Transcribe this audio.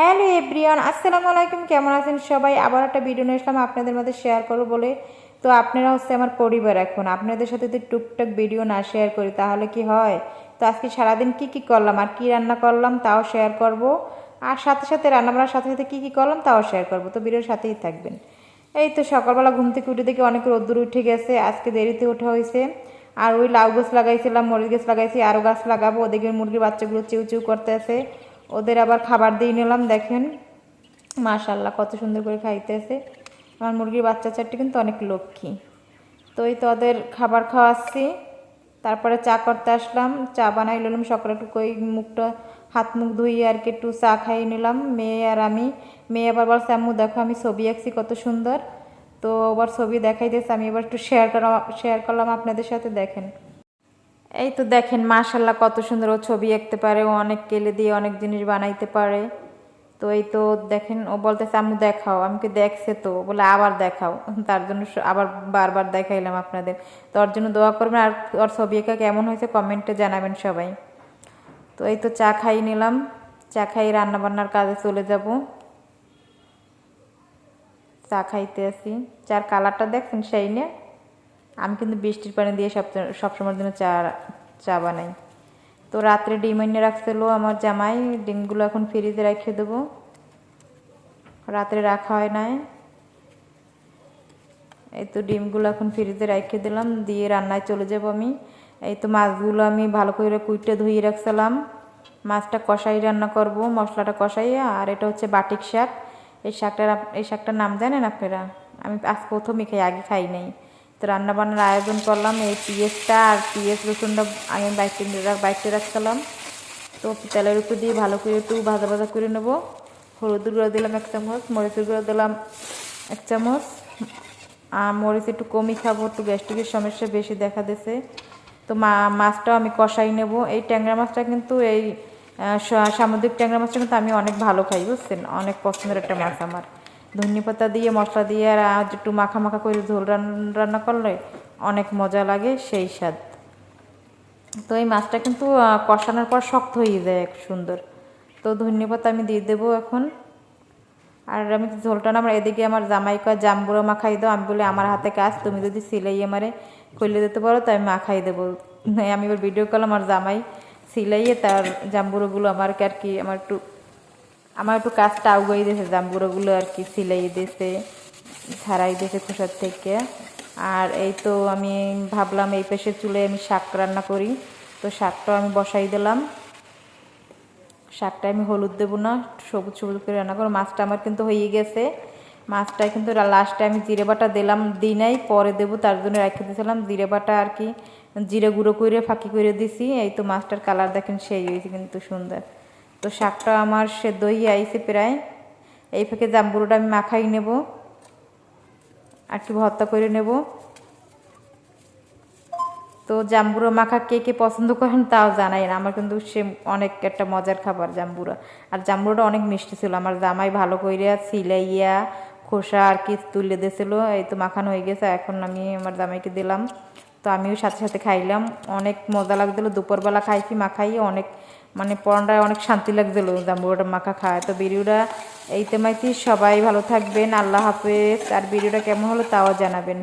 Hello everyone, আসসালামু আলাইকুম, কেমন আছেন সবাই? আবার একটা ভিডিও নিয়ে আসলাম, আপনাদের মধ্যে শেয়ার করব বলে। তো আপনারা হচ্ছে আমার পরিবার এখন। আপনাদের সাথে যদি টুকটাক ভিডিও না শেয়ার করি, তাহলে কি হয়? তো আজকে সারাদিন কি কি করলাম, আর কি রান্না করলাম, তাও শেয়ার করব। আর সাথে সাথে রান্না বান্নার সাথে সাথে কী কী করলাম, তাও শেয়ার করব। তো ভিডিওর সাথেই থাকবেন। এই তো সকালবেলা ঘুম থেকে উঠে দেখি অনেক রোদ্দুর উঠে গেছে, আজকে দেরিতে ওঠা হয়েছে। আর ওই লাউ গাছ লাগাইছিলাম, মরিচ গাছ লাগাইছি, আরও গাছ লাগাবো ওদিকে মুরগির বাচ্চাগুলো চিউ চিউ করতে আছে ওদের আবার খাবার দিয়ে নিলাম, দেখেন। মাশাল্লাহ কত সুন্দর করে খাইতেছে। আমার মুরগির বাচ্চা চারটি কিন্তু অনেক লক্ষ্মী। তো এই তো ওদের খাবার খাওয়াচ্ছি। তারপরে চা করতে আসলাম, চা বানাই নিলাম সকালে একটু কই মুখটা, হাত মুখ ধুইয়ে আর কি একটু চা খাইয়ে নিলাম। মেয়ে আর আমি, মেয়ে আবার বলছে, আম্মু, দেখো আমি ছবি আঁকছি, কত সুন্দর। তো আবার ছবি দেখাই দিয়েছে আমি এবার একটু শেয়ার করা শেয়ার করলাম আপনাদের সাথে, দেখেন। এই তো দেখেন মাশাল্লাহ কত সুন্দর ও ছবি আঁকতে পারে, ও অনেক কেলে দিয়ে অনেক জিনিস বানাইতে পারে। তো এই তো দেখেন, ও বলতেছে, আম্মু, দেখাও। আমি কি দেখছে তো। বলে, আবার দেখাও। তার জন্য আবার বারবার দেখাইলাম আপনাদের। তো ওর জন্য দোয়া করবেন, আর ওর ছবি আঁকা কেমন হয়েছে কমেন্টে জানাবেন সবাই। তো এই তো চা খাই নিলাম, চা খাই রান্না বান্নার কাজে চলে যাব। চা খাইতে আসি। চার কালারটা দেখছেন, সেই নিয়ে আমি কিন্তু বৃষ্টির পানি দিয়ে সব সবসময়ের জন্য চা চা বানাই। তো রাত্রে ডিম এনে রাখছিল আমার জামাই, ডিমগুলো এখন ফ্রিজে রেখে দেবো। রাত্রে রাখা হয় নাই। এই তো ডিমগুলো এখন ফ্রিজে রেখে দিলাম, দিয়ে রান্নায় চলে যাব আমি। এই তো মাছগুলো আমি ভালো করে কুইটে ধুয়ে রাখছিলাম। মাছটা কষাই রান্না করব, মশলাটা কষাইয়া, আর এটা হচ্ছে বাটিক শাক। এই শাকটার এই শাকটার নাম জানেন আপনারা? আমি আজ প্রথমই খাই, আগে খাই নাই। তো রান্না বান্নার আয়োজন করলাম, এই পিঁয়াজটা আর পিঁয়াজ রসুনটা আমি বাইটে বাইটে রাখছিলাম। তো তেলের উপর দিয়ে ভালো করে একটু ভাজা ভাজা করে নেব। হলুদ গুঁড়ো দিলাম এক চামচ, মরিচের গুঁড়ো দিলাম এক চামচ। আর মরিচ একটু কমই খাব, একটু গ্যাস্ট্রিকের সমস্যা বেশি দেখা দিছে তো মাছটাও আমি কষাই নেব। এই ট্যাংরা মাছটা কিন্তু এই সামুদ্রিক ট্যাংরা মাছটা কিন্তু আমি অনেক ভালো খাই, বুঝছেন? অনেক পছন্দের একটা মাছ আমার। ধনিয়া পাতা দিয়ে, মশলা দিয়ে, আর একটু মাখা মাখা করে ঝোল রান- রান্না করলে অনেক মজা লাগে সেই স্বাদ। তো এই মাছটা কিন্তু কষানোর পর শক্ত হয়ে যায় এক সুন্দর। তো ধনিয়া পাতা আমি দিয়ে দেবো এখন। আর আমি ঝোলটা না, আমার এদিকে আমার জামাই কয় জাম্বুরা মাখাই দাও। আমি বলি, আমার হাতে কাজ, তুমি যদি সিলাই আমারে খুলে দিতে পারো তো আমি মাখাই দেবো। আমি এবার ভিডিও করলাম আমার জামাই সিলাইয়ে তার জাম্বুরোগুলো আমারকে আর কি আমার একটু আমার একটু কাজটা আউগাই দিয়েছে, জাম্বুরোগুলো আর কি সিলাই দিয়েছে ছাড়াই দিয়েছে খোসার থেকে। আর এই তো আমি ভাবলাম এই পেশে চুলে আমি শাক রান্না করি। তো শাকটাও আমি বসাই দিলাম। শাকটা আমি হলুদ দেবো না সবুজ সবুজ করে রান্না করব। মাছটা আমার কিন্তু হয়ে গেছে। মাছটা কিন্তু লাস্টে আমি জিরে বাটা দিলাম, দিই নাই, পরে দেবো, তার জন্য রেখে দিয়েছিলাম। জিরে বাটা আর কি, জিরে গুঁড়ো করে ফাঁকি করে দিছি। এই তো মাছটার কালার দেখেন সেই হয়েছে কিন্তু সুন্দর। তো শাকটা আমার সেদ্ধ হয়ে আইছে প্রায়। এই ফাঁকে জাম্বুরোটা আমি মাখাই নেব। আর কি ভর্তা করে নেব। তো জাম্বুরা মাখা কে কে পছন্দ করেন তাও জানাই না। আমার কিন্তু সে অনেক একটা মজার খাবার জাম্বুরা। আর জাম্বুরাটা অনেক মিষ্টি ছিল। আমার জামাই ভালো কইরা সিলাইয়া খোসা আর কি তুলে দিয়েছিল। এই তো মাখানো হয়ে গেছে। এখন আমি আমার জামাইকে দিলাম। তো আমিও সাথে সাথে খাইলাম। অনেক মজা লাগছিল। দুপুরবেলা খাইছি, মাখাই। অনেক মানে পরনটায় অনেক শান্তি লাগছিল। জাম্বুরাটা মাখা খায়। তো ভিডিওটা এই তেমাইতি সবাই ভালো থাকবেন। আল্লাহ হাফেজ। আর ভিডিওটা কেমন হলো তাও জানাবেন।